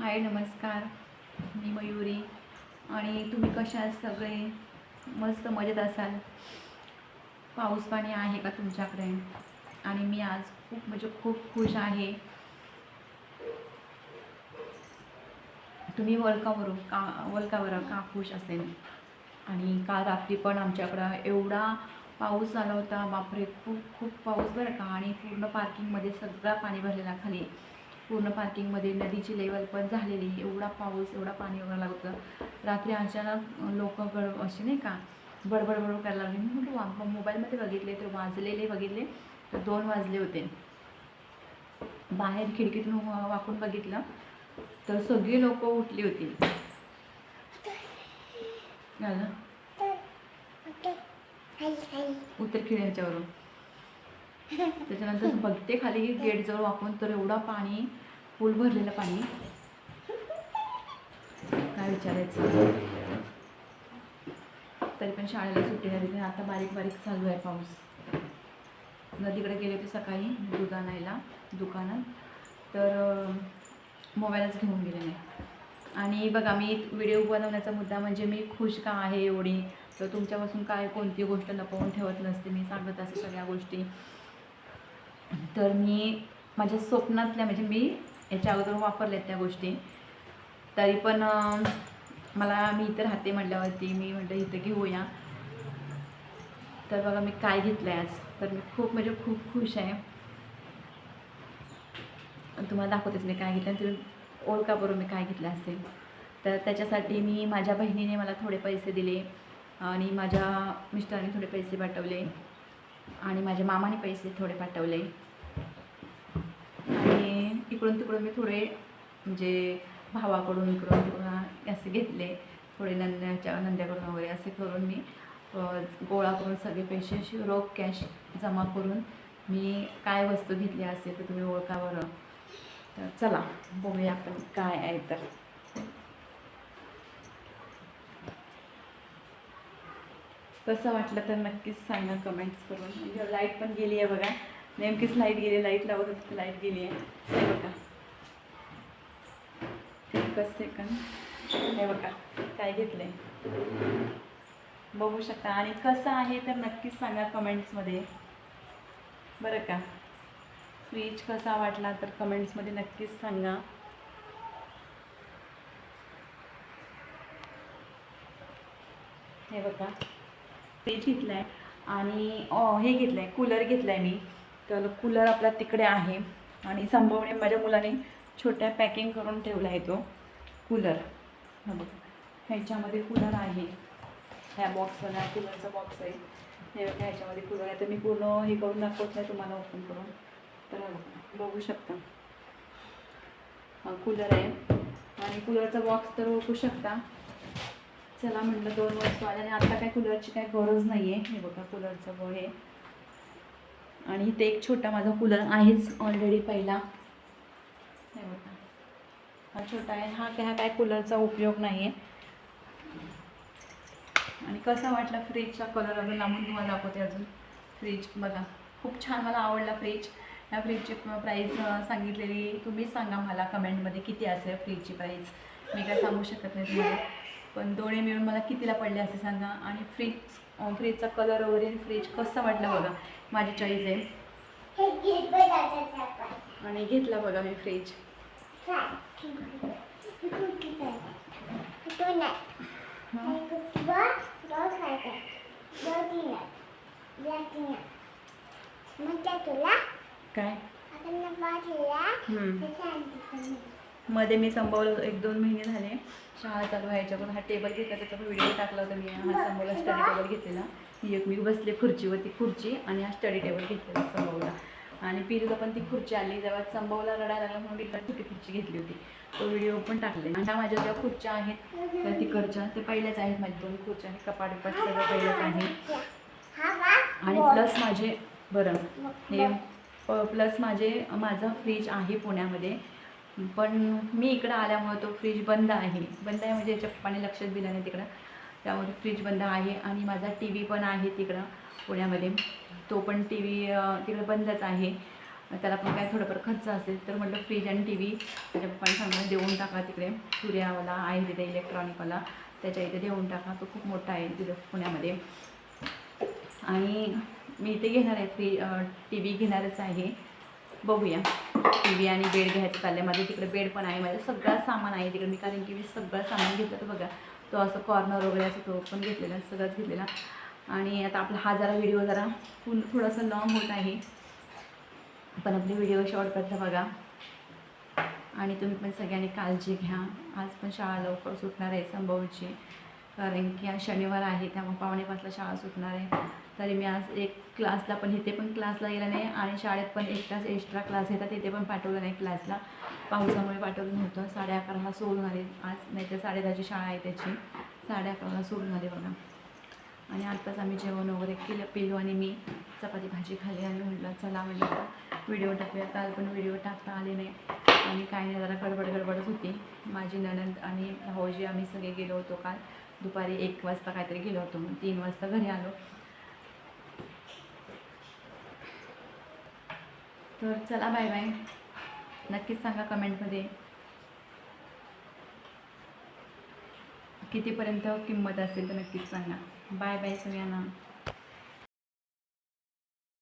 हाय नमस्कार. मी मयुरी. आणि तुम्ही कशा सगळे? मस्त मजेत असाल. पाऊस पाणी आहे का तुमच्याकडे? आणि मी आज खूप म्हणजे खूप खुश आहे. तुम्ही वळकावरून का वळकावर का खुश असेल? आणि काल रात्री पण आमच्याकडं एवढा पाऊस आला होता? बापरे खूप खूप पाऊस बरं का? आणि पूर्ण पार्किंगमध्ये सगळा पाणी भरलेला खाली. पूर्ण पार्किंगमध्ये नदीची लेवल पण झालेली एवढा पाऊस एवढा पाणी वगैरे लागतं रात्री अचानक लोक गड असे नाही का बडबड बडबड करायला लागले मी म्हटलं वा मोबाईलमध्ये बघितले तर वाजलेले बघितले तर दोन वाजले होते बाहेर खिडकीतून वाकून बघितलं तर सगळी लोक उठली होती झालं उत्तर खिड्याच्यावरून त्याच्यानंतर बघते खाली गेट जवळ वाकून तर एवढा पाणी फुल भरलेलं पाणी. काय विचारायचं? तरी पण शाळेला सुट्टी झाली पण आता बारीक बारीक चालू आहे पाऊस. नदीकडे गेले होते सकाळी दूध आणायला दुकानात. तर मोबाईलच घेऊन गेले नाही. आणि बघा मी व्हिडिओ बनवण्याचा मुद्दा म्हणजे मी खुश का आहे एवढी? तर तुमच्यापासून काय कोणती गोष्ट लपवून ठेवत नसते? मी सांगत असते सगळ्या गोष्टी. तर मी माझ्या स्वप्नातल्या म्हणजे मी याच्या अगोदर वापरल्या त्या गोष्टी. तरी पण मला मी इथं राहते म्हटल्यावरती मी म्हटलं इथं घेऊया. तर बघा मी काय घेतलं आहे आज. तर मी खूप म्हणजे खूप खुश आहे. तुम्हाला दाखवतेच मी काय घेतलं आणि तुम्ही ओळखा बरोबर मी काय घेतलं असेल. तर त्याच्यासाठी मी माझ्या बहिणीने मला थोडे पैसे दिले आणि माझ्या मिस्टरांनी थोडे पैसे पाठवले. आणि माझ्या मामाने पैसे थोडे पाठवले. आणि इकडून तिकडून मी थोडे म्हणजे भावाकडून इकडून तिकडून असे घेतले. थोडे नंद्याच्या नंद्याकडून वगैरे असे करून मी गोळा करून सगळे पैसे असे रोख कॅश जमा करून मी काय वस्तू घेतली असेल तर तुम्ही ओळखा बरं. तर चला बघूया आपण काय आहे तर. कसं वाटलं तर नक्कीच सांगा कमेंट्स करून. म्हणजे लाइट पण गेली आहे बघा. नेमकीच लाइट गेली लाइट लावत होती लाइट गेली आहे. हे बघा. एकच सेकंड हे बघा. काय घेतलं आहे बघू शकता. आणि कसं आहे तर नक्कीच सांगा कमेंट्समध्ये बरं का? फ्रीज कसा वाटला तर कमेंट्समध्ये नक्कीच सांगा. हे बघा. फ्रीज घेतला आहे आणि हे घेतलं आहे कूलर घेतला आहे मी. तर कूलर आपला तिकडे आहे. आणि संभवणे माझ्या मुलाने छोट्या पॅकिंग करून ठेवला आहे तो कूलर हा ह्याच्यामध्ये कूलर आहे. ह्या बॉक्समध्ये कूलरचा बॉक्स आहे. हे बघा ह्याच्यामध्ये कूलर आहे. तर मी पूर्ण हे करून दाखवत नाही तुम्हाला ओपन करून. तर बघू शकता. हा कूलर आहे. आणि कूलरचा बॉक्स तर ओळखू शकता. चला म्हटलं दोन वस्तू आल्या आणि आता काय कूलरची काय गरज नाही आहे हे बघा कूलरचं ब हे आणि इथे एक छोटा माझा कूलर आहेच ऑलरेडी पहिला. हे बघा. हा छोटा आहे. हा काय हा काय कूलरचा उपयोग नाही आहे आणि कसं वाटलं फ्रीजचा कलर अजून लांबून तुम्हाला दाखवते अजून. फ्रीज बघा. खूप छान मला आवडला फ्रीज या फ्रीजची प्राईस सांगितलेली तुम्हीच सांगा मला कमेंटमध्ये किती असेल फ्रीजची प्राईस मी काय सांगू शकत नाही तुम्हाला. पण दोन्ही मिळून मला कितीला पडले असे सांगा. आणि फ्रीज फ्रीजचा कलर वगैरे फ्रीज कसं वाटलं बघा. माझी चॉईस आहे. आणि घेतला बघा मी फ्रीज काय? मध्ये मी संभवलं एक दोन महिने झाले. शाळा चालू व्हायच्या पण हा टेबल घेतला त्याचा व्हिडिओ टाकला होता मी. हा संभवला स्टडी टेबल घेतलेला. ही एक मी बसले खुर्चीवरती खुर्ची आणि हा स्टडी टेबल घेतलेला संभवला आणि पिरूला पण ती खुर्ची आली जेव्हा संभवला रडायला लागला म्हणून मी छोटी खुर्ची घेतली होती. तो व्हिडिओ पण टाकले. आणि ह्या माझ्या ज्या खुर्च्या आहेत त्या तिकडच्या ते पहिल्याच आहेत. माझ्या दोन खुर्च्या आणि कपाट बिपाट सगळं पहिल्याच आहे. आणि प्लस माझे बरं. हे प्लस माझे माझा फ्रीज आहे पुण्यामध्ये. पण मी इकडं आल्यामुळे तो फ्रीज बंद आहे. बंद आहे म्हणजे याच्या पप्पाने लक्षात दिलं नाही तिकडं. त्यामुळे फ्रीज बंद आहे आणि माझा टी व्ही पण आहे तिकडं पुण्यामध्ये. तो पण टी व्ही तिकडं बंदच आहे. त्याला पण काय थोडंफार खर्च असेल तर म्हटलं फ्रीज आणि टी व्ही त्याच्या पप्पाने सांगून देऊन टाका तिकडे. सूर्यावाला आहे तिथे इलेक्ट्रॉनिकवाला त्याच्या इथे देऊन टाका. तो खूप मोठा आहे तिथं पुण्यामध्ये. आणि मी इथे घेणार आहे फ्री टी व्ही घेणारच आहे. बघूया. टी व्ही आणि बेड घ्यायचं चाललं आहे माझं तिकडे बेड पण आहे. माझं सगळं सामान आहे तिकडे. मी कारण की मी सगळं सामान घेतलं तर बघा. तो असं कॉर्नर वगैरे असं तो पण घेतलेला सगळंच घेतलेला. आणि आता आपला हा जरा व्हिडिओ जरा पुन थोडासा लॉंग होत आहे. पण आपले व्हिडिओ शॉर्ट करता बघा. आणि तुम्ही पण सगळ्यांनी काळजी घ्या. आज पण शाळा लवकर सुटणार आहे संभवची. कारण की आज शनिवार आहे त्यामुळे पावणे पाचला शाळा सुटणार आहे. तरी मी आज एक क्लासला पण इथे पण क्लासला गेला नाही आणि शाळेत पण एक तास एक्स्ट्रा क्लास घेतात तिथे पण पाठवलं नाही क्लासला. पावसामुळे पाठवलं नव्हतं. साडे अकराला सोडून आले आज नाही तर साडे दहाची शाळा आहे त्याची. साडे अकराला सोडून आले बघा. आणि आत्ताच आम्ही जेवण वगैरे केलं पिलो आणि मी चपाती भाजी खाली आणि म्हटलं चला म्हटलं व्हिडिओ टाकूया काल पण व्हिडिओ टाकता आले नाही. आणि काय नाही जरा गडबड गडबडच होती. माझी ननंद आणि भाऊजी आम्ही सगळे गेलो होतो काल. दुपारी एक वाजता काहीतरी गेलो होतो मग तीन वाजता घरी आलो. तर चला बाय बाय नक्कीच सांगा कमेंटमध्ये. कितीपर्यंत किंमत असेल तर नक्कीच सांगा. बाय बाय सगळ्यांना.